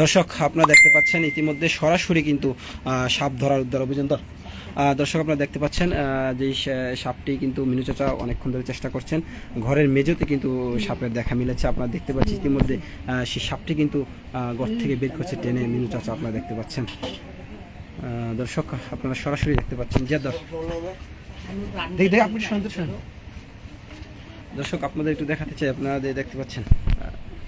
দর্শক, আপনারা দেখতে পাচ্ছেন ইতিমধ্যে সরাসরি কিন্তু সাপ ধরার উদ্ধার অভিযান। দর্শক, আপনারা দেখতে পাচ্ছেন যে সাপটি কিন্তু মিনু চাচা অনেকক্ষণ ধরে চেষ্টা করছেন। ঘরের মেঝেতে কিন্তু সাপের দেখা মিলেছে, আপনারা দেখতে পাচ্ছেন ইতিমধ্যে সেই সাপটি কিন্তু গর্ত থেকে বের করছে টেনে, মিনু চাচা আপনারা দেখতে পাচ্ছেন। দর্শক, আপনারা সরাসরি দেখতে পাচ্ছেন। যে দর্শক আপনি দর্শক, আপনাদের একটু দেখাতে চাই, আপনারা দেখতে পাচ্ছেন।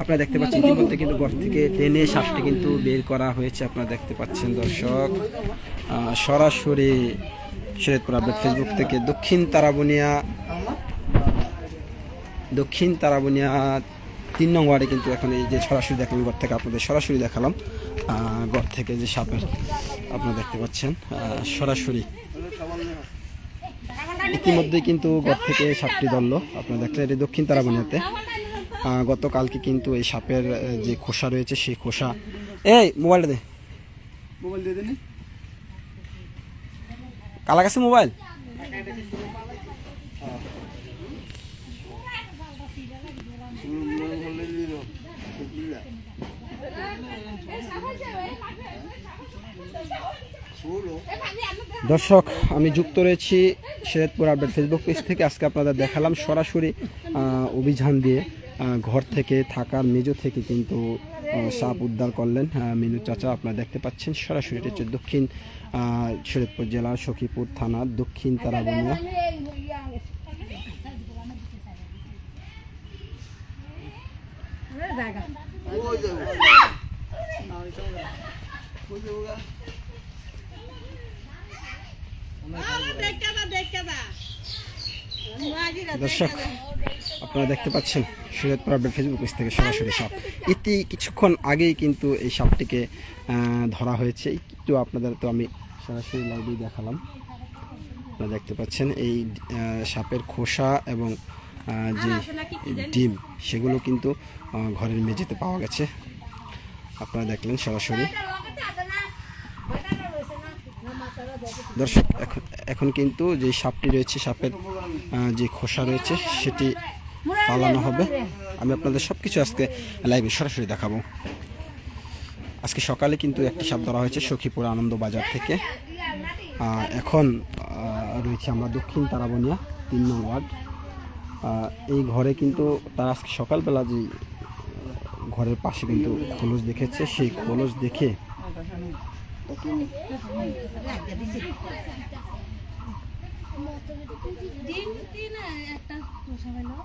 আপনারা দেখতে পাচ্ছেন ইতিমধ্যে কিন্তু ঘর থেকে টেনে সাপটি কিন্তু বের করা হয়েছে আপনারা দেখতে পাচ্ছেন দর্শক। সরাসরি শরীয়তপুর আপডেট ফেসবুক থেকে দক্ষিণ তারাবনিয়া দক্ষিণ তারাবনিয়া তিন নং ওয়ার্ডে কিন্তু এখন এই যে সরাসরি দেখলাম ঘর থেকে আপনাদের সরাসরি দেখালাম আহ, ঘর থেকে যে সাপের আপনারা দেখতে পাচ্ছেন সরাসরি। ইতিমধ্যে কিন্তু ঘর থেকে সাপটি ধরলো আপনারা দেখলেন এটি দক্ষিণ তারাবনিয়াতে। গতকালকে কিন্তু এই সাপের যে খোসা রয়েছে সেই খোসা এই মোবাইলটা দে। মোবাইল দিয়ে দিনি কালা কাছে মোবাইল? দর্শক আমি যুক্ত রয়েছি শেরতপুর আপডেট ফেসবুক পেজ থেকে। আজকে আপনাদের দেখালাম সরাসরি অভিযান দিয়ে। ঘর থেকে থাকার মেজো থেকে কিন্তু সাপ উদ্ধার করলেন। মিনু চাচা আপনারা দেখতে পাচ্ছেন সরাসরি এটা হচ্ছে দক্ষিণ আহ, শরীয়তপুর জেলার সখীপুর থানার দক্ষিণ তারাবনিয়া। দর্শক, আপনারা দেখতে পাচ্ছেন শরীয়তপুর আপডেট ফেসবুক পেজ থেকে সরাসরি সাপ ইতি কিছুক্ষণ আগেই কিন্তু এই সাপটিকে ধরা হয়েছে। একটু আপনাদের তো আমি সরাসরি লাইভেই দেখালাম। আপনারা দেখতে পাচ্ছেন এই সাপের খোসা এবং যে ডিম, সেগুলো কিন্তু ঘরের মেঝেতে পাওয়া গেছে। আপনারা দেখলেন সরাসরি। দর্শক, এখন এখন কিন্তু যে সাপটি রয়েছে সাপের যে খোসা রয়েছে, সেটি পালানো হবে। আমি আপনাদের সব কিছু আজকে লাইভে সরাসরি দেখাবো। আজকে সকালে কিন্তু একটি সাপ ধরা হয়েছে সখীপুর আনন্দ বাজার থেকে। এখন রয়েছে আমরা দক্ষিণ তারাবনিয়া, তিন নং ওয়ার্ড। এই ঘরে কিন্তু তার আজকে সকালবেলা যে ঘরের পাশে কিন্তু খোলস দেখেছে। সেই খোলস দেখে ডিম তিন একটা পোষা হলো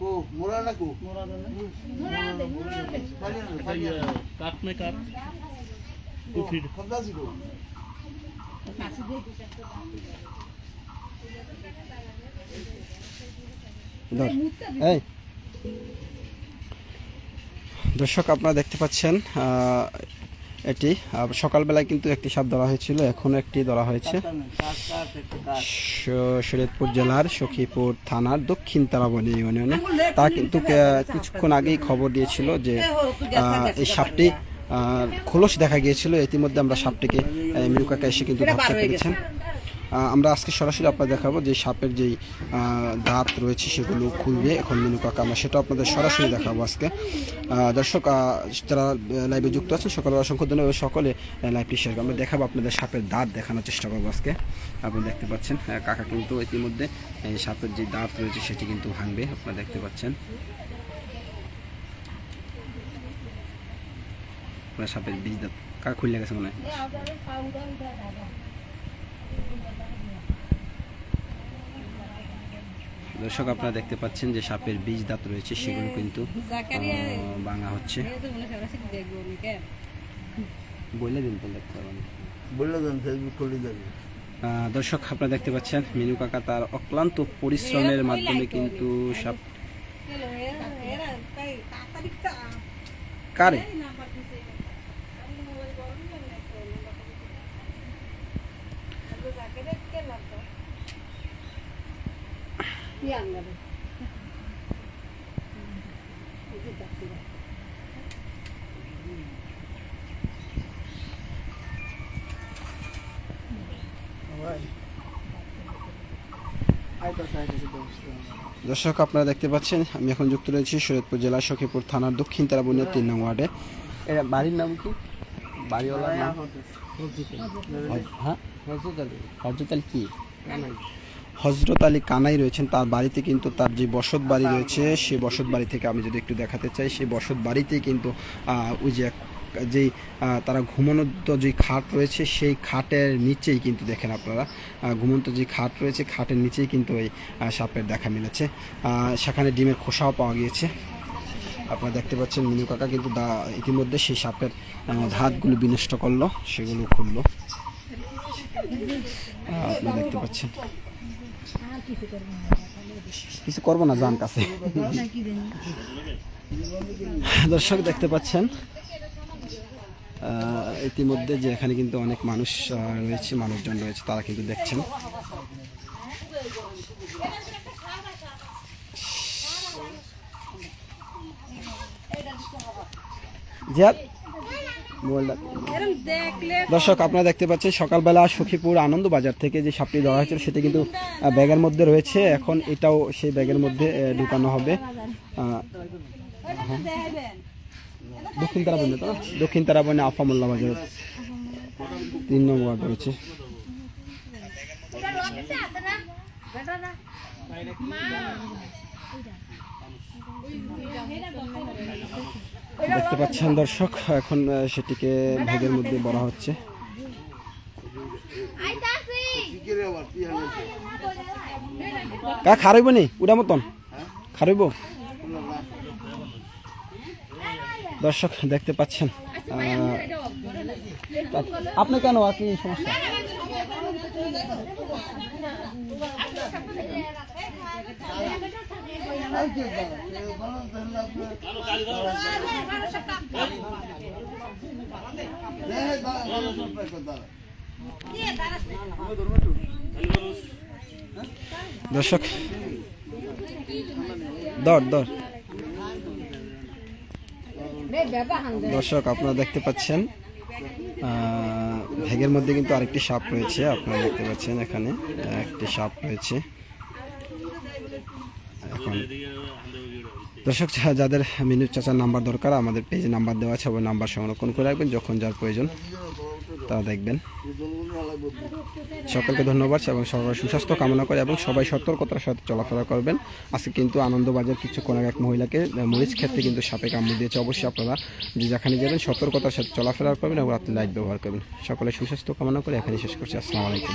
কো মোরা না কো মোরা না মোরা দে মোরা দে কাট না কাট কো ফিড খবদা জি কো কাছে দে উদার এই দর্শক আপনারা দেখতে পাচ্ছেন আহ, এটি সকালবেলায় কিন্তু একটি সাপ ধরা হয়েছিল এখনও একটি ধরা হয়েছে। শরীয়তপুর জেলার সখীপুর থানার দক্ষিণ তারাবনী ইউনিয়নে। তা কিন্তু কিছুক্ষণ আগেই খবর দিয়েছিল যে আহ, এই সাপটি আহ, খোলস দেখা গিয়েছিল। ইতিমধ্যে আমরা সাপটিকে আহ, মিরু এসে কিন্তু ধরতে পেরেছেন। আমরা আজকে সরাসরি আপনাদের দেখাবো যে সাপের যেই দাঁত রয়েছে সেগুলো খুলবে এখন মিনু কাকা আমরা সেটা আপনাদের সরাসরি দেখাবো আজকে। দর্শক যারা লাইভে যুক্ত আছেন সকলে অসংখ্য ধন্যবাদ। সকলে লাইভটি শেয়ার। আমরা দেখাবো আপনাদের সাপের দাঁত দেখানোর চেষ্টা করব আজকে। আপনি দেখতে পাচ্ছেন কাকা কিন্তু ইতিমধ্যে সাপের যে দাঁত রয়েছে সেটি কিন্তু ভাঙবে, আপনারা দেখতে পাচ্ছেন। সাপের বীজ দাঁত, কাকা খুললে গেছে মনে হয়। দর্শক আপনারা দেখতে পাচ্ছেন যে সাপের বীজ দাঁত রয়েছে সেগুলো কিন্তু ভাঙা হচ্ছে। বলে দিন তো দেখতে পাবেন বললে দেন ফেসবুক খুলে দেন। আহ, দর্শক আপনারা দেখতে পাচ্ছেন মিনু কাকা তার অক্লান্ত পরিশ্রমের মাধ্যমে কিন্তু সাপ কারে আয় তো সাইড আছে তো দর্শক আপনারা দেখতে পাচ্ছেন আমি এখন যুক্ত রয়েছি শরীয়তপুর জেলার সখীপুর থানার দক্ষিণ তারাবনিয়া তিন নং ওয়ার্ডে এটা বাড়ির নাম কি বাড়িওয়ালার নাম হ্যাঁ কি হজরত আলী কানাই রয়েছেন, তার বাড়িতে কিন্তু তার যে বসত বাড়ি রয়েছে সেই বসত বাড়ি থেকে আমি যদি একটু দেখাতে চাই সেই বসত বাড়িতেই কিন্তু ওই যে যেই তারা ঘুমানোর তো যে খাট রয়েছে, সেই খাটের নিচেই কিন্তু দেখেন আপনারা ঘুমন্ত যে খাট রয়েছে, খাটের নিচেই কিন্তু ওই সাপের দেখা মিলেছে। সেখানে ডিমের খোসাও পাওয়া গিয়েছে। আপনারা দেখতে পাচ্ছেন মিনু কাকা কিন্তু দা, ইতিমধ্যে সেই সাপের ধাতগুলো বিনষ্ট করল, সেগুলো খুললো। আপনারা দেখতে পাচ্ছেন। কিছু করব না যান কাছে। দর্শক, দেখতে পাচ্ছেন ইতিমধ্যে যে এখানে কিন্তু অনেক মানুষ রয়েছে, মানুষজন রয়েছে, তারা কিন্তু দেখছেন। দেখলে দর্শক আপনারা দেখতে পাচ্ছেন সকালবেলা সখীপুর আনন্দ বাজার থেকে যে সাপটি ধরা হয়েছিল সেটি কিন্তু ব্যাগের মধ্যে রয়েছে। এখন এটাও সেই ব্যাগের মধ্যে ঢুকানো হবে। দক্ষিণ তারাবনে তো? দক্ষিণ তারাবনে আফামুল্লা বাজার। তিন নম্বর ওয়ার্ড রয়েছে। দেখতে পাচ্ছেন দর্শক, এখন সেটিকে ব্যাগের মধ্যে ভরা হচ্ছে। কি রে আবার কি কা খারাইব নি? উড়া মতন। খারাইব দর্শক, দেখতে পাচ্ছেন আপনি কেন কি সমস্যা? দর্শক, দর দর। দর্শক, আপনারা দেখতে পাচ্ছেন ভেগের মধ্যে কিন্তু আরেকটি সাপ রয়েছে, আপনারা দেখতে পাচ্ছেন এখানে একটি সাপ রয়েছে। এখন দর্শক যাদের মিনু চাচার নাম্বার দরকার আমাদের পেজে নাম্বার দেওয়া আছে ওই নাম্বার সংরক্ষণ করে রাখবেন যখন যার প্রয়োজন তা দেখবেন। সকলকে ধন্যবাদ এবং সবার সুস্বাস্থ্য কামনা করে এবং সবাই সতর্কতার সাথে চলাফেরা করবেন। আজকে কিন্তু আনন্দবাজার কিছু কোনো এক মহিলাকে মরিচ ক্ষেত্রে কিন্তু সাপে কামড় দিয়েছে। অবশ্যই আপনারা যে যেখানে যাবেন সতর্কতার সাথে চলাফেরা করবেন এবং রাত্রে লাইট ব্যবহার করবেন। সকলে সুস্বাস্থ্য কামনা করে এখানে শেষ করছি। আসসালামু আলাইকুম।